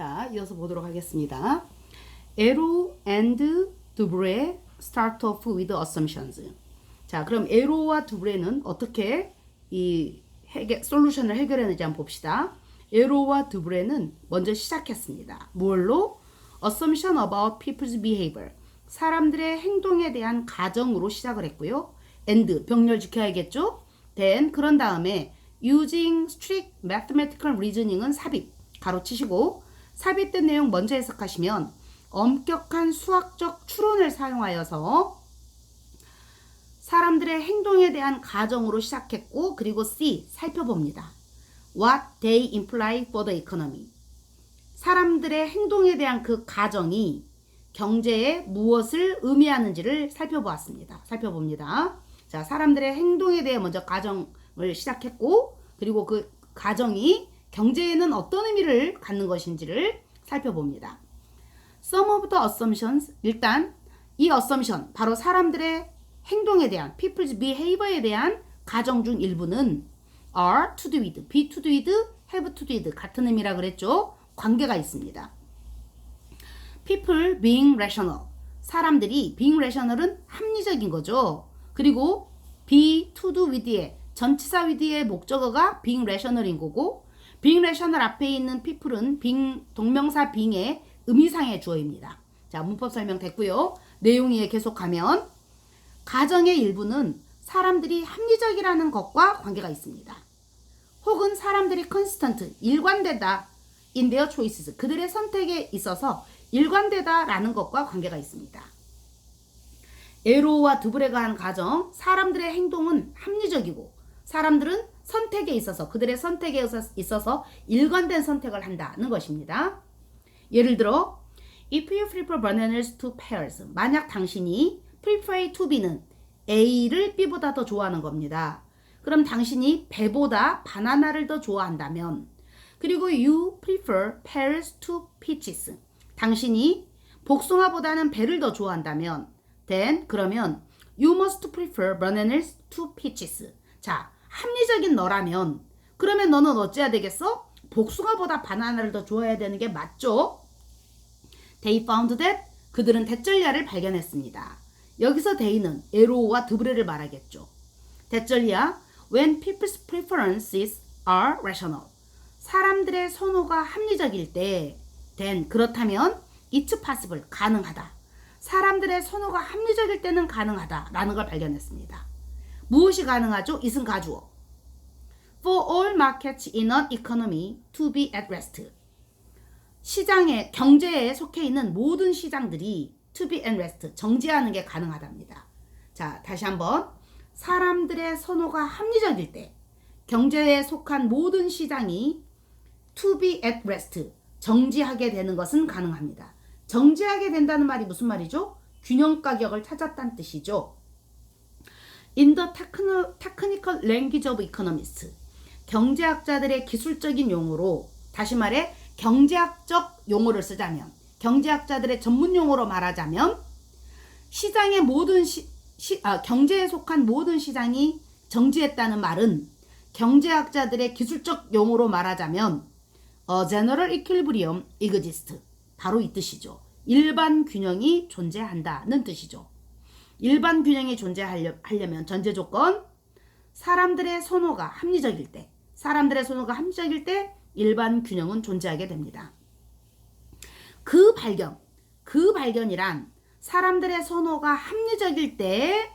자, 이어서 보도록 하겠습니다. 에로 and 두브레 start off with. 자, 그럼 에로와 두브레는 어떻게 이 해결, 솔루션을 해결했는지 한번 봅시다. 에로와 두브레는 먼저 시작했습니다. 뭘로? Assumption about people's behavior. 사람들의 행동에 대한 가정으로 시작을 했고요. and 병렬 지켜야겠죠? then 그런 다음에 using strict mathematical reasoning은 삽입 가로치시고 삽입된 내용 먼저 해석하시면 엄격한 수학적 추론을 사용하여서 사람들의 행동에 대한 가정으로 시작했고 그리고 C 살펴봅니다. What they imply for the economy. 사람들의 행동에 대한 그 가정이 경제에 무엇을 의미하는지를 살펴보았습니다. 살펴봅니다. 자, 사람들의 행동에 대해 먼저 가정을 시작했고 그리고 그 가정이 경제에는 어떤 의미를 갖는 것인지를 살펴봅니다. Some of the assumptions 일단 이 assumption 바로 사람들의 행동에 대한 people's behavior에 대한 가정 중 일부는 are to do with, be to do with, have to do with 같은 의미라 그랬죠. 관계가 있습니다. people being rational 사람들이 being rational은 합리적인 거죠. 그리고 be to do with의 전치사 with의 목적어가 being rational인 거고 being rational 앞에 있는 people은 being 동명사 being의 의미상의 주어입니다. 자, 문법 설명 됐고요. 내용이 계속하면 가정의 일부는 사람들이 합리적이라는 것과 관계가 있습니다. 혹은 사람들이 constant, 일관되다 in their 그들의 선택에 있어서 일관되다라는 것과 관계가 있습니다. 에로와 드브레가 한 가정, 사람들의 행동은 합리적이고 사람들은 선택에 있어서 그들의 선택에 있어서 일관된 선택을 한다는 것입니다. 예를 들어 If you prefer bananas to pears 만약 당신이 prefer to B는 A를 B보다 더 좋아하는 겁니다. 그럼 당신이 배보다 바나나를 더 좋아한다면 그리고 you prefer pears to peaches 당신이 복숭아보다는 배를 더 좋아한다면 then 그러면 you must prefer bananas to peaches 자 합리적인 너라면 그러면 너는 어찌해야 되겠어? 복숭아보다 바나나를 더 좋아해야 되는 게 맞죠? They found that 그들은 대절리아를 발견했습니다. 여기서 they는 에로와 드브레를 말하겠죠. 대절리아 when people's preferences are rational 사람들의 선호가 합리적일 때 then 그렇다면 it's possible 가능하다. 사람들의 선호가 합리적일 때는 가능하다라는 걸 발견했습니다. 무엇이 가능하죠? 이승 가주어. For all markets in an economy to be at rest. 시장에 경제에 속해 있는 모든 시장들이 to be at rest 정지하는 게 가능하답니다. 자, 다시 한번 사람들의 선호가 합리적일 때 경제에 속한 모든 시장이 to be at rest 정지하게 되는 것은 가능합니다. 정지하게 된다는 말이 무슨 말이죠? 균형 가격을 찾았다는 뜻이죠. In the technical language of economists 경제학자들의 기술적인 용어로 다시 말해 경제학적 용어를 쓰자면 경제학자들의 전문 용어로 말하자면 시장의 모든 시, 시, 아, 경제에 속한 모든 시장이 정지했다는 말은 경제학자들의 기술적 용어로 말하자면 어, general equilibrium exists 바로 이 뜻이죠. 일반 균형이 존재한다는 뜻이죠. 일반 균형이 존재하려면 전제 조건 사람들의 선호가 합리적일 때 사람들의 선호가 합리적일 때 일반 균형은 존재하게 됩니다. 그 발견, 그 발견이란 사람들의 선호가 합리적일 때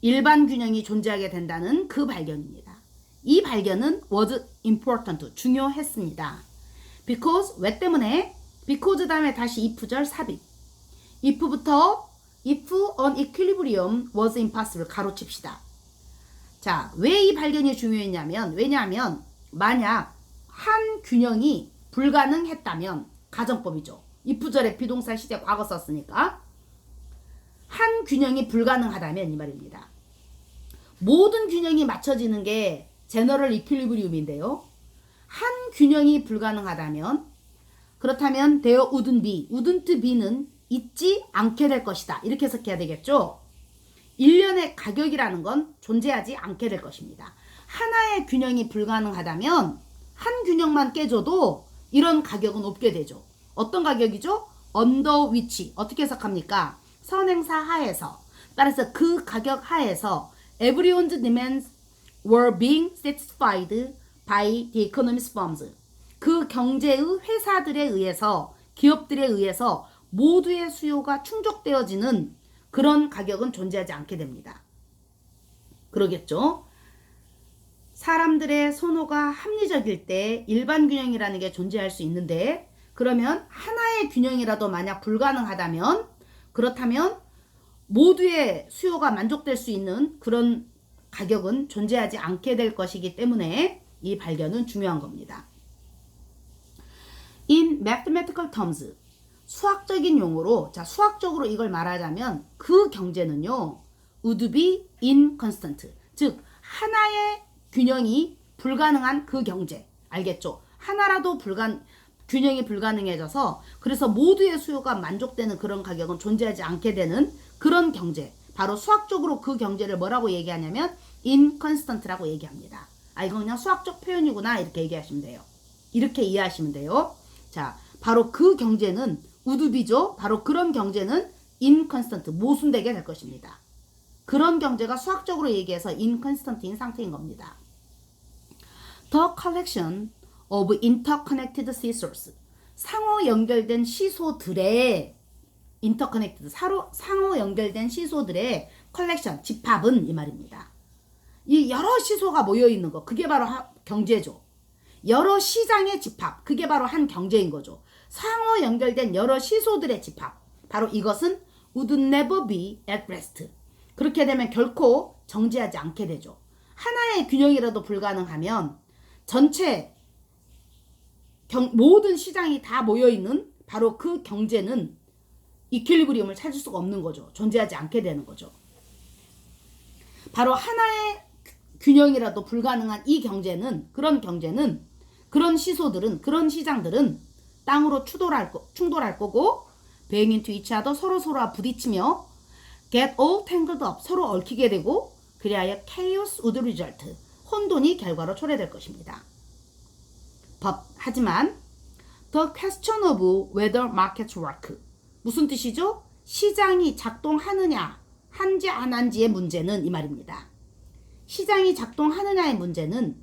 일반 균형이 존재하게 된다는 그 발견입니다. 이 발견은 was important, 중요했습니다. because, 왜 때문에? because 다음에 다시 if절 삽입. if부터 if an equilibrium was impossible 가로칩시다. 자, 왜 이 발견이 중요했냐면, 왜냐하면 만약 한 균형이 불가능했다면 가정법이죠. if절의 비동사 시제 과거 썼으니까 한 균형이 불가능하다면 이 말입니다. 모든 균형이 맞춰지는 게 제너럴 이퀄리브리움인데요. 한 균형이 불가능하다면 그렇다면 there wouldn't be, wouldn't be는 있지 않게 될 것이다. 이렇게 해석해야 되겠죠. 일련의 가격이라는 건 존재하지 않게 될 것입니다. 하나의 균형이 불가능하다면 한 균형만 깨져도 이런 가격은 높게 되죠. 어떤 가격이죠? 언더 위치 어떻게 해석합니까? 선행사 하에서 따라서 그 가격 하에서 everyone's demands were being satisfied by the economist firms. 그 경제의 회사들에 의해서 기업들에 의해서 모두의 수요가 충족되어지는 그런 가격은 존재하지 않게 됩니다. 그러겠죠? 사람들의 선호가 합리적일 때 일반 균형이라는 게 존재할 수 있는데 그러면 하나의 균형이라도 만약 불가능하다면 그렇다면 모두의 수요가 만족될 수 있는 그런 가격은 존재하지 않게 될 것이기 때문에 이 발견은 중요한 겁니다. In mathematical terms, 수학적인 용어로 자 수학적으로 이걸 말하자면 그 경제는요 would be inconstant, 즉 하나의 균형이 불가능한 그 경제 알겠죠? 하나라도 불가 균형이 불가능해져서 그래서 모두의 수요가 만족되는 그런 가격은 존재하지 않게 되는 그런 경제 바로 수학적으로 그 경제를 뭐라고 얘기하냐면 inconstant라고 얘기합니다. 아 이건 그냥 수학적 표현이구나 이렇게 얘기하시면 돼요. 이렇게 이해하시면 돼요. 자 바로 그 경제는 우드비죠. 바로 그런 경제는 inconstant 모순되게 될 것입니다. 그런 경제가 수학적으로 얘기해서 inconstant인 상태인 겁니다. The collection of interconnected seesaws 상호 연결된 시소들의 interconnected 사로, 상호 연결된 시소들의 컬렉션 집합은 이 말입니다. 이 여러 시소가 모여 있는 거 그게 바로 하, 경제죠. 여러 시장의 집합 그게 바로 한 경제인 거죠. 상호 연결된 여러 시소들의 집합 바로 이것은 would never be at rest. 그렇게 되면 결코 정지하지 않게 되죠. 하나의 균형이라도 불가능하면 전체 경, 모든 시장이 다 모여 있는 바로 그 경제는 이퀄리브리움을 찾을 수가 없는 거죠. 존재하지 않게 되는 거죠. 바로 하나의 균형이라도 불가능한 이 경제는 그런 경제는 그런 시소들은 그런 시장들은 땅으로 추돌할 거, 충돌할 거고 being into each other 서로 서로와 부딪히며 get all tangled up 서로 얽히게 되고 그리하여 chaos would result 혼돈이 결과로 초래될 것입니다. 법 하지만 the question of whether markets work 무슨 뜻이죠? 시장이 작동하느냐 한지 안 한지의 문제는 이 말입니다. 시장이 작동하느냐의 문제는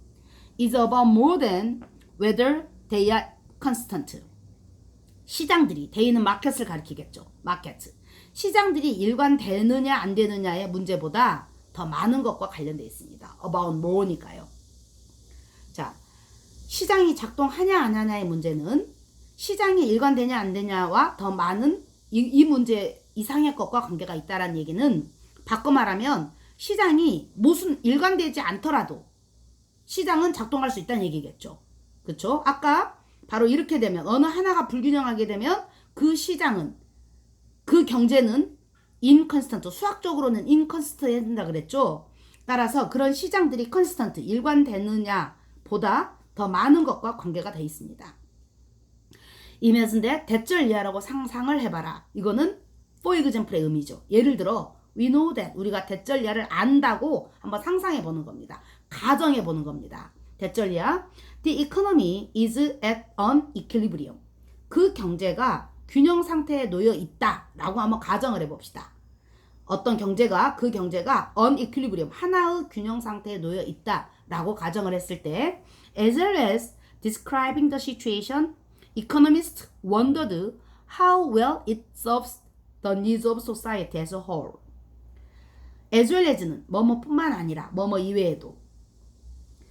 is about more than whether they are constant. 시장들이 데이는 마켓을 가리키겠죠. 마켓. 시장들이 일관되느냐 안 되느냐의 문제보다 더 많은 것과 관련되어 있습니다. about more니까요. 자, 시장이 작동하냐 안 하냐의 문제는 시장이 일관되냐 안 되냐와 더 많은 이, 이 문제 이상의 것과 관계가 있다라는 얘기는 바꿔 말하면 시장이 무슨 일관되지 않더라도 시장은 작동할 수 있다는 얘기겠죠. 그렇죠? 아까 바로 이렇게 되면 어느 하나가 불균형하게 되면 그 시장은 그 경제는 인컨스턴트 수학적으로는 인컨스턴트 된다 그랬죠. 따라서 그런 시장들이 컨스턴트 일관되느냐 보다 더 많은 것과 관계가 돼 있습니다. 이면서인데 대절 이하라고 상상을 해봐라. 이거는 example의 의미죠. 예를 들어 we know that 우리가 대절 이하를 안다고 한번 상상해 보는 겁니다. 가정해 보는 겁니다. 대절 이하 the economy is at an equilibrium. 그 경제가 균형 상태에 놓여 있다라고 한번 가정을 해봅시다. 어떤 경제가 그 경제가 unequilibrium 하나의 균형 상태에 놓여 있다라고 가정을 했을 때 as well as describing the situation economists wondered how well it serves the needs of society as a whole. as well as는 뭐뭐뿐만 아니라 뭐뭐 이외에도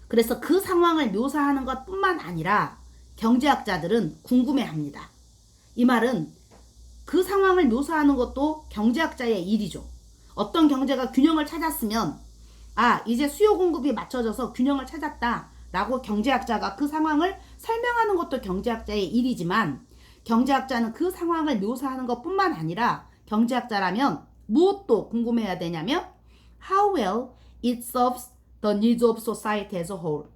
그래서 그 상황을 묘사하는 것 뿐만 아니라 경제학자들은 궁금해 합니다. 이 말은 그 상황을 묘사하는 것도 경제학자의 일이죠. 어떤 경제가 균형을 찾았으면 아 이제 수요 공급이 맞춰져서 균형을 찾았다 라고 경제학자가 그 상황을 설명하는 것도 경제학자의 일이지만 경제학자는 그 상황을 묘사하는 것 뿐만 아니라 경제학자라면 무엇도 궁금해야 되냐면 how well it serves the needs of society as a whole.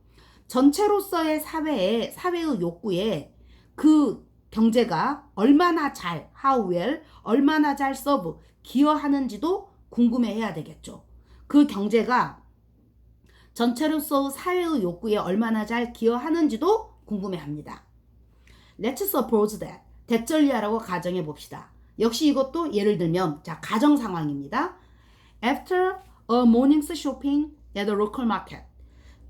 전체로서의 사회의 사회의 욕구에 그 경제가 얼마나 잘 how well 얼마나 잘 serve 기여하는지도 궁금해 해야 되겠죠. 그 경제가 전체로서 사회의 욕구에 얼마나 잘 기여하는지도 궁금해 합니다. Let's suppose that. 대절리하라고 가정해 봅시다. 역시 이것도 예를 들면 자 가정 상황입니다. After a morning's shopping the local market.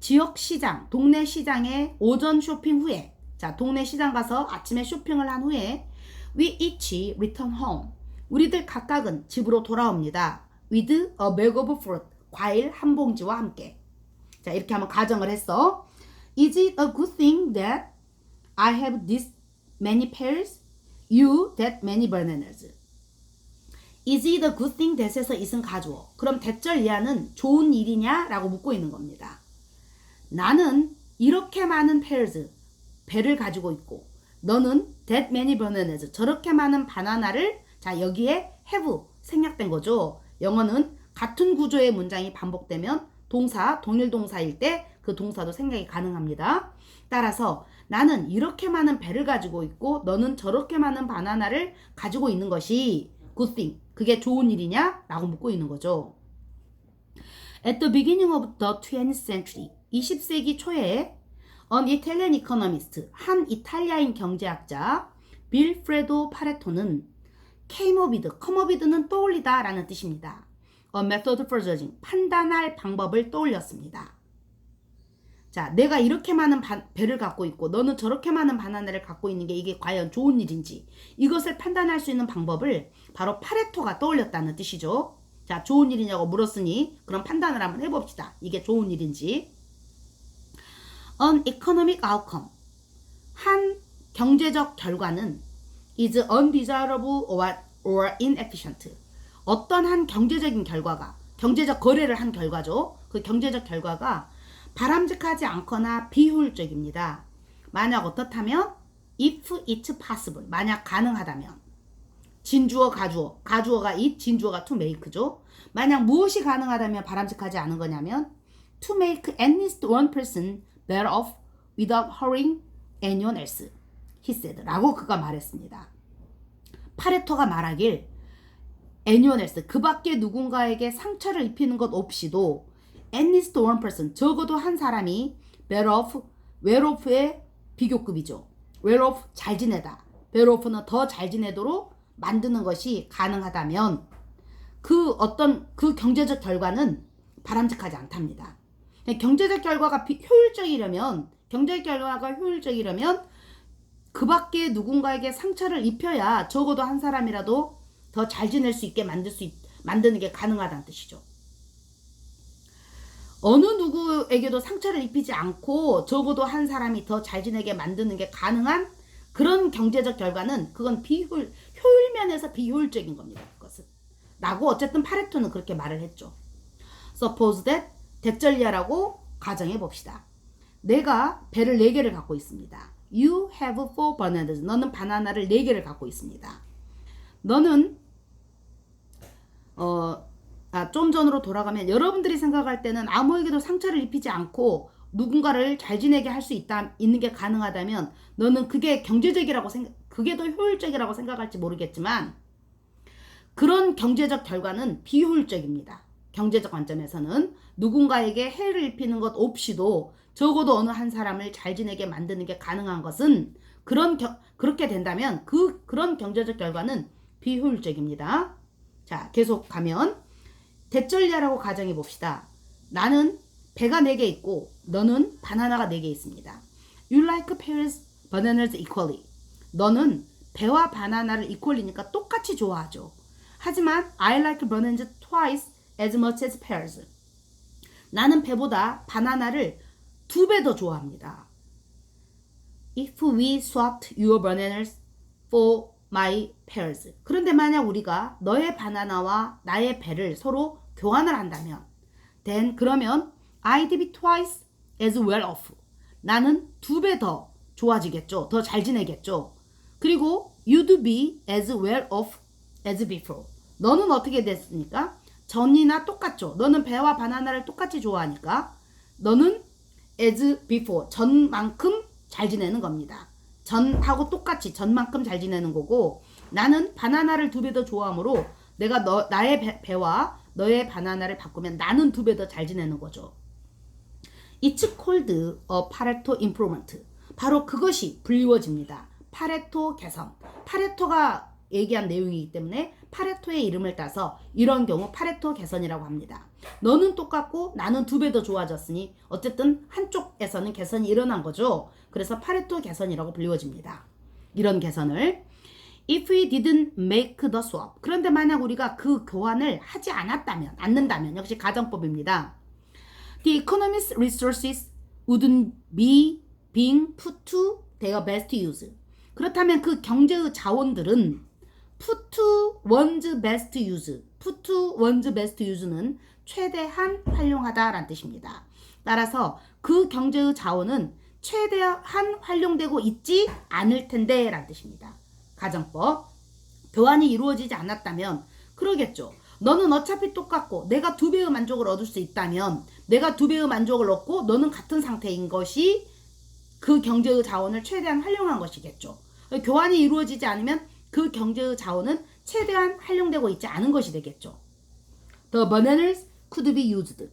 지역 시장, 동네 시장에 오전 쇼핑 후에 자 동네 시장 가서 아침에 쇼핑을 한 후에 we each return home. 우리들 각각은 집으로 돌아옵니다. with a bag of fruit. 과일 한 봉지와 함께. 자 이렇게 한번 가정을 했어. Is it a good thing that I have this many pears? You that many bananas. Is it a good thing that에서 is은 가주어. 그럼 대절 이하는 좋은 일이냐? 라고 묻고 있는 겁니다. 나는 이렇게 많은 pears, 배를 가지고 있고 너는 that many bananas, 저렇게 많은 바나나를 자 여기에 have 생략된 거죠. 영어는 같은 구조의 문장이 반복되면 동사, 동일 동사일 때 그 동사도 생략이 가능합니다. 따라서 나는 이렇게 많은 배를 가지고 있고 너는 저렇게 많은 바나나를 가지고 있는 것이 good thing. 그게 좋은 일이냐? 라고 묻고 있는 거죠. At the beginning of the 20th century, 20세기 초에 an Italian economist, 한 이탈리아인 경제학자 빌프레도 파레토는 came up with, come up with는 떠올리다 라는 뜻입니다. A method for judging, 판단할 방법을 떠올렸습니다. 자, 내가 이렇게 많은 바, 배를 갖고 있고 너는 저렇게 많은 바나나를 갖고 있는 게 이게 과연 좋은 일인지 이것을 판단할 수 있는 방법을 바로 파레토가 떠올렸다는 뜻이죠. 자, 좋은 일이냐고 물었으니 그럼 판단을 한번 해봅시다. 이게 좋은 일인지. An economic outcome. 한 경제적 결과는 is undesirable or, or inefficient. 어떤 한 경제적인 결과가 경제적 거래를 한 결과죠. 그 경제적 결과가 바람직하지 않거나 비효율적입니다. 만약 어떻다면 if it's possible. 만약 가능하다면 진주어 가주어 가주어가 it 진주어가 to make죠. 만약 무엇이 가능하다면 바람직하지 않은 거냐면 to make at least one person better off without hurting anyone else. He said. 라고 그가 말했습니다. 파레토가 말하길 anyone else 그 밖에 누군가에게 상처를 입히는 것 없이도 at least one person 적어도 한 사람이 better off well off의 비교급이죠. well off 잘 지내다. better off는 더 잘 지내도록 만드는 것이 가능하다면 그 어떤 그 경제적 결과는 바람직하지 않답니다. 경제적 결과가 비, 효율적이려면 경제적 결과가 효율적이려면 그 밖에 누군가에게 상처를 입혀야 적어도 한 사람이라도 더 잘 지낼 수 있게 만들 수 있, 만드는 게 가능하다는 뜻이죠. 어느 누구에게도 상처를 입히지 않고 적어도 한 사람이 더 잘 지내게 만드는 게 가능한 그런 경제적 결과는 그건 비효율 효율 면에서 비효율적인 겁니다. 그것은 라고 어쨌든 파레토는 그렇게 말을 했죠. Suppose that 대절리아라고 가정해 봅시다. 내가 배를 4개를 갖고 있습니다. You have four bananas. 너는 바나나를 4개를 갖고 있습니다. 너는 어, 아, 좀 전으로 돌아가면 여러분들이 생각할 때는 아무에게도 상처를 입히지 않고 누군가를 잘 지내게 할 수 있다 있는 게 가능하다면 너는 그게 경제적이라고 생각 그게 더 효율적이라고 생각할지 모르겠지만 그런 경제적 결과는 비효율적입니다. 경제적 관점에서는 누군가에게 해를 입히는 것 없이도 적어도 어느 한 사람을 잘 지내게 만드는 게 가능한 것은 그런 겨, 그렇게 된다면 그 그런 경제적 결과는 비효율적입니다. 자, 계속 가면 대절리아라고 가정해 봅시다. 나는 배가 4개 있고 너는 바나나가 4개 있습니다. You like pears, bananas equally. 너는 배와 바나나를 equally니까 똑같이 좋아하죠. 하지만 I like bananas twice as much as pears. 나는 배보다 바나나를 두 배 더 좋아합니다. If we swapped your bananas for my pears. 그런데 만약 우리가 너의 바나나와 나의 배를 서로 교환을 한다면 then 그러면 I'd be twice as well off. 나는 두 배 더 좋아지겠죠. 더 잘 지내겠죠. 그리고 you'd be as well off as before. 너는 어떻게 됐습니까? 전이나 똑같죠. 너는 배와 바나나를 똑같이 좋아하니까 너는 as before 전만큼 잘 지내는 겁니다. 전하고 똑같이 전만큼 잘 지내는 거고 나는 바나나를 두 배 더 좋아하므로 내가 너 나의 배, 배와 너의 바나나를 바꾸면 나는 두 배 더 잘 지내는 거죠. It's called a Pareto improvement. 바로 그것이 불리워집니다. 파레토 개선. 파레토가 얘기한 내용이기 때문에 파레토의 이름을 따서 이런 경우 파레토 개선이라고 합니다. 너는 똑같고 나는 두 배 더 좋아졌으니 어쨌든 한쪽에서는 개선이 일어난 거죠. 그래서 파레토 개선이라고 불리워집니다. 이런 개선을 If we didn't make the swap. 그런데 만약 우리가 그 교환을 하지 않았다면, 않는다면, 역시 가정법입니다. The economy's resources wouldn't be being put to their best use. 그렇다면 그 경제의 자원들은 put to one's best use, put to one's best use는 최대한 활용하다라는 뜻입니다. 따라서 그 경제의 자원은 최대한 활용되고 있지 않을 텐데 라는 뜻입니다. 가정법. 교환이 이루어지지 않았다면 그러겠죠. 너는 어차피 똑같고 내가 두 배의 만족을 얻을 수 있다면 내가 두 배의 만족을 얻고 너는 같은 상태인 것이 그 경제의 자원을 최대한 활용한 것이겠죠. 교환이 이루어지지 않으면 그 경제의 자원은 최대한 활용되고 있지 않은 것이 되겠죠. The bananas could be used.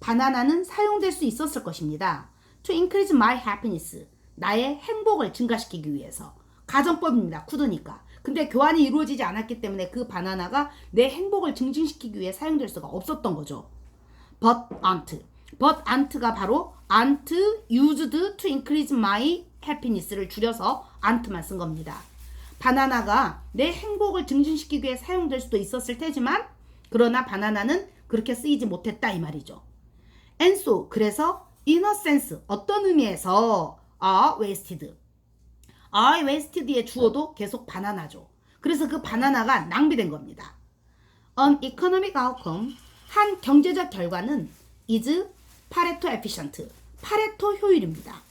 바나나는 사용될 수 있었을 것입니다. To increase my happiness. 나의 행복을 증가시키기 위해서. 가정법입니다. could니까. 근데 교환이 이루어지지 않았기 때문에 그 바나나가 내 행복을 증진시키기 위해 사용될 수가 없었던 거죠. But aren't. But aren't가 바로 aren't used to increase my happiness를 줄여서 aren't만 쓴 겁니다. 바나나가 내 행복을 증진시키기 위해 사용될 수도 있었을 테지만 그러나 바나나는 그렇게 쓰이지 못했다 이 말이죠. And so 그래서 in a sense 어떤 의미에서 are wasted. Are wasted의 주어도 계속 바나나죠. 그래서 그 바나나가 낭비된 겁니다. An economic outcome 한 경제적 결과는 is 파레토 efficient. 파레토 효율입니다.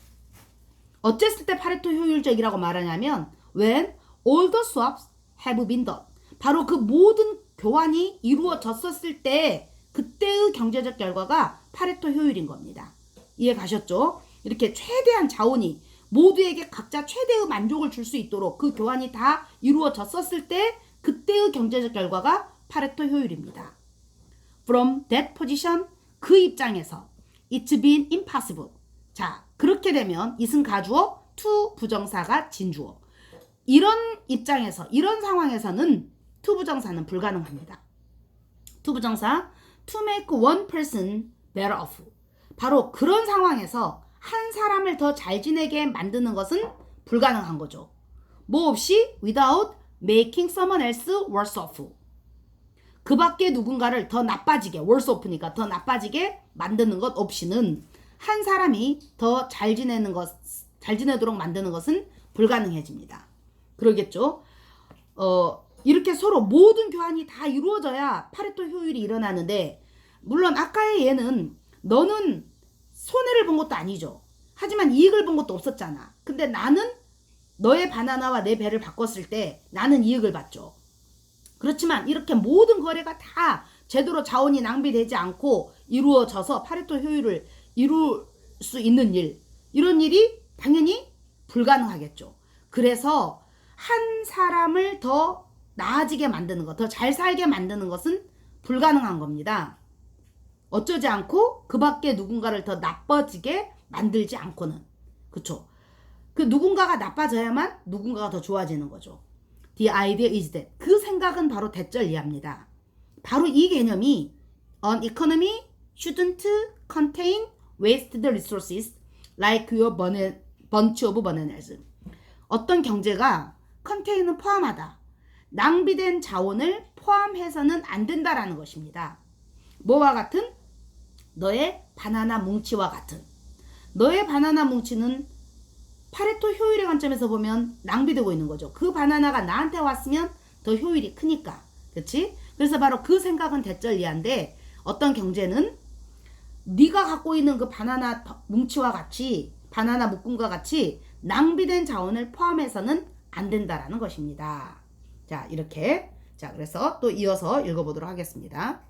어쨌을 때 파레토 효율적이라고 말하냐면 when all the swaps have been done. 바로 그 모든 교환이 이루어졌었을 때 그때의 경제적 결과가 파레토 효율인 겁니다. 이해 가셨죠? 이렇게 최대한 자원이 모두에게 각자 최대의 만족을 줄 수 있도록 그 교환이 다 이루어졌었을 때 그때의 경제적 결과가 파레토 효율입니다. From that position 그 입장에서 it's been impossible. 자, 그렇게 되면 이승 가주어 to 부정사가 진주어. 이런 입장에서 이런 상황에서는 to 부정사는 불가능합니다. to 부정사 to make one person better off. 바로 그런 상황에서 한 사람을 더 잘 지내게 만드는 것은 불가능한 거죠. 뭐 없이 without making someone else worse off. 그 밖에 누군가를 더 나빠지게, worse off니까 더 나빠지게 만드는 것 없이는 한 사람이 더 잘 지내는 것, 잘 지내도록 만드는 것은 불가능해집니다. 그러겠죠? 어, 이렇게 서로 모든 교환이 다 이루어져야 파레토 효율이 일어나는데, 물론 아까의 얘는 너는 손해를 본 것도 아니죠. 하지만 이익을 본 것도 없었잖아. 근데 나는 너의 바나나와 내 배를 바꿨을 때 나는 이익을 봤죠. 그렇지만 이렇게 모든 거래가 다 제대로 자원이 낭비되지 않고 이루어져서 파레토 효율을 이룰 수 있는 일, 이런 일이 당연히 불가능하겠죠. 그래서 한 사람을 더 나아지게 만드는 것, 더 잘 살게 만드는 것은 불가능한 겁니다. 어쩌지 않고 그 밖에 누군가를 더 나빠지게 만들지 않고는. 그쵸? 그 누군가가 나빠져야만 누군가가 더 좋아지는 거죠. The idea is that. 그 생각은 바로 대절 이해합니다. 바로 이 개념이 an economy shouldn't contain wasted resources like your bunch of bananas. 어떤 경제가 contain은 포함하다. 낭비된 자원을 포함해서는 안 된다라는 것입니다. 뭐와 같은? 너의 바나나 뭉치와 같은. 너의 바나나 뭉치는 파레토 효율의 관점에서 보면 낭비되고 있는 거죠. 그 바나나가 나한테 왔으면 더 효율이 크니까. 그렇지? 그래서 바로 그 생각은 대절이한데 어떤 경제는 네가 갖고 있는 그 바나나 뭉치와 같이 바나나 묶음과 같이 낭비된 자원을 포함해서는 안 된다라는 것입니다. 자, 이렇게 자, 그래서 또 이어서 읽어보도록 하겠습니다.